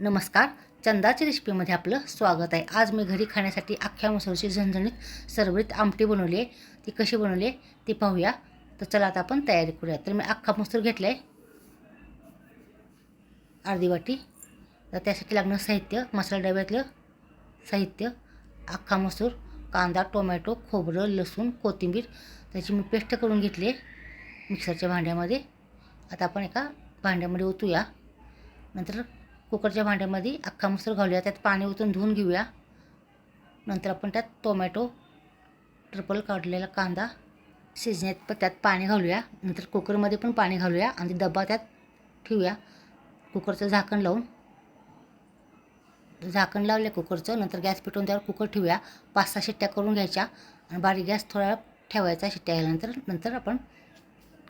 नमस्कार. चंदाच्या रेसिपीमध्ये आपलं स्वागत आहे. आज मी घरी खाण्यासाठी अख्ख्या मसूरची झणझणीत सरबरीत आमटी बनवली आहे. ती कशी बनवली आहे ती पाहूया. तर चला आता आपण तयारी करूया. तर मी अख्खा मसूर घेतला आहे अर्धी वाटी. तर त्यासाठी लागणं साहित्य मसाला डब्यातलं साहित्य अख्खा मसूर कांदा टोमॅटो खोबरं लसूण कोथिंबीर. त्याची मी पेस्ट करून घेतली आहे मिक्सरच्या भांड्यामध्ये. आता आपण एका भांड्यामध्ये ओतूया. नंतर कुकरच्या भांड्यामध्ये अख्खा मसूर घालूया. त्यात पाणी ओतून धुवून घेऊया. नंतर आपण त्यात टोमॅटो ट्रिपल काढलेला कांदा शिजण्यात पण त्यात पाणी घालूया. नंतर कुकरमध्ये पण पाणी घालूया आणि डबा त्यात ठेवूया. कुकरचं झाकण लावून. झाकण लावले कुकरचं. नंतर गॅस पेटवून त्यावर कुकर ठेवूया. पाच सहा शिट्ट्या करून घ्यायच्या आणि बारीक गॅस थोडा ठेवायचा शिट्ट्या गेल्यानंतर नंतर आपण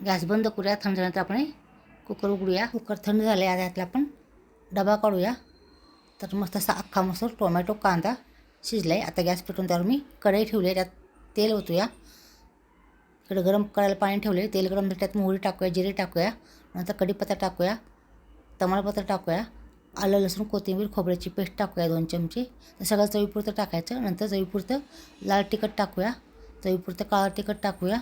गॅस बंद करूया. थंड झाल्यानंतर आपण कुकर उघडूया. कुकर थंड झाले आता त्यातला आपण डबा काढूया. तर मस्त असा अख्खा मसूर टोमॅटो कांदा शिजला आहे आता गॅस पेटवून त्यावर मी कढई ठेवली आहे. त्यात तेल ओतूया. इकडे गरम करायला पाणी ठेवले तेल गरम त्यात मोहरी टाकूया जिरे टाकूया. नंतर कढीपत्ता टाकूया. तमालपत्र टाकूया. आलं लसूण कोथिंबीर खोबऱ्याची पेस्ट टाकूया दोन चमचे. तर सगळं चवीपुरतं टाकायचं. नंतर चवीपुरतं लाल तिखट टाकूया. चवीपुरतं काळं तिखट टाकूया.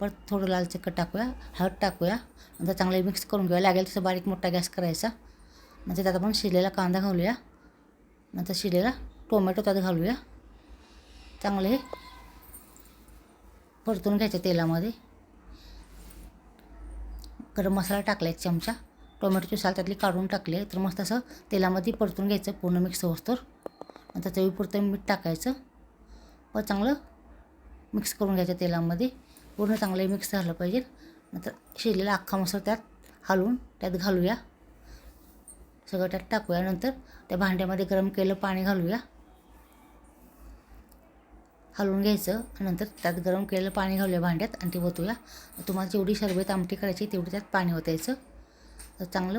परत थोडं लाल तिखट टाकूया. हळद टाकूया. नंतर चांगले मिक्स करून घेऊया. लागेल तसं बारीक मोठा गॅस करायचा. म्हणजे त्यात आपण शिरलेला कांदा घालूया. नंतर शिरलेला टोमॅटो त्यात घालूया. चांगले हे परतून घ्यायचं तेलामध्ये. गरम मसाला टाकला एक चमचा. टोमॅटोची साल त्यातली काढून टाकली तर मस्त असं तेलामध्ये परतून घ्यायचं पूर्ण मिक्स होतं नंतर चवीपुरतं मीठ टाकायचं. व चांगलं मिक्स करून घ्यायचं तेलामध्ये. पूर्ण चांगलं मिक्स झालं पाहिजे. नंतर शिरलेला अख्खा मसाला त्यात हलवून त्यात घालूया. सगळं त्यात टाकूया नंतर. त्या भांड्यामध्ये गरम केलं पाणी घालूया. हलवून घ्यायचं नंतर त्यात गरम केलेलं पाणी घालूया भांड्यात आणि ते ओतूया तुम्हाला जेवढी शरबत आमटी करायची तेवढी त्यात पाणी ओतायचं तर चांगलं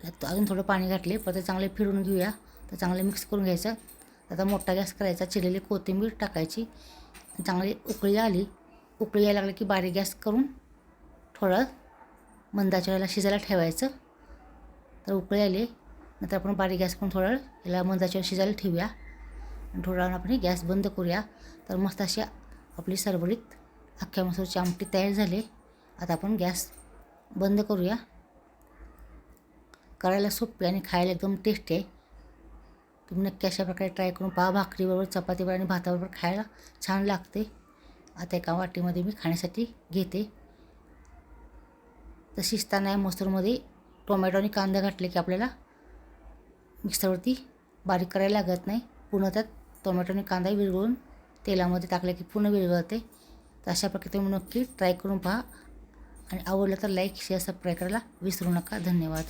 त्यात अजून थोडं पाणी घातले परत चांगले फिरून घेऊया. तर चांगलं मिक्स करून घ्यायचं. आता मोठा गॅस करायचा चिरलेली कोथिंबीर टाकायची. चांगली उकळी आली. उकळी यायला लागली की बारीक गॅस करून थोडं मंदाच्या वेळेला शिजायला ठेवायचं. तर उकळे आले. नंतर आपण बारीक गॅस करून थोडा याला मंदाच्या शिजायला ठेवूया. आणि थोडा वेळ आपण गॅस बंद करूया. तर मस्त अशी आपली सरबरीत अख्ख्या मसूरची आमटी तयार झाली. आता आपण गॅस बंद करूया. करायला सोपी आणि खायला एकदम टेस्टी आहे. तुम्ही नक्की अशा प्रकारे ट्राय करून पहा. भाकरीबरोबर चपातीबरोबर आणि भाताबरोबर खायला छान लागते. आता एका वाटीमध्ये मी खाण्यासाठी घेते. तर शिजताना मसूरमध्ये टोमॅटो आणि कांदा घातले की आपल्याला मिक्सरवरती बारीक करायला लागत नाही. पुन्हा त्यात टोमॅटो आणि कांदा विरघळून तेलामध्ये टाकले की पुन्हा विरघळते. तर अशा प्रकारे तुम्ही नक्की ट्राय करून पहा. आणि आवडलं तर लाईक शेअर सबस्क्राईब करायला विसरू नका. धन्यवाद.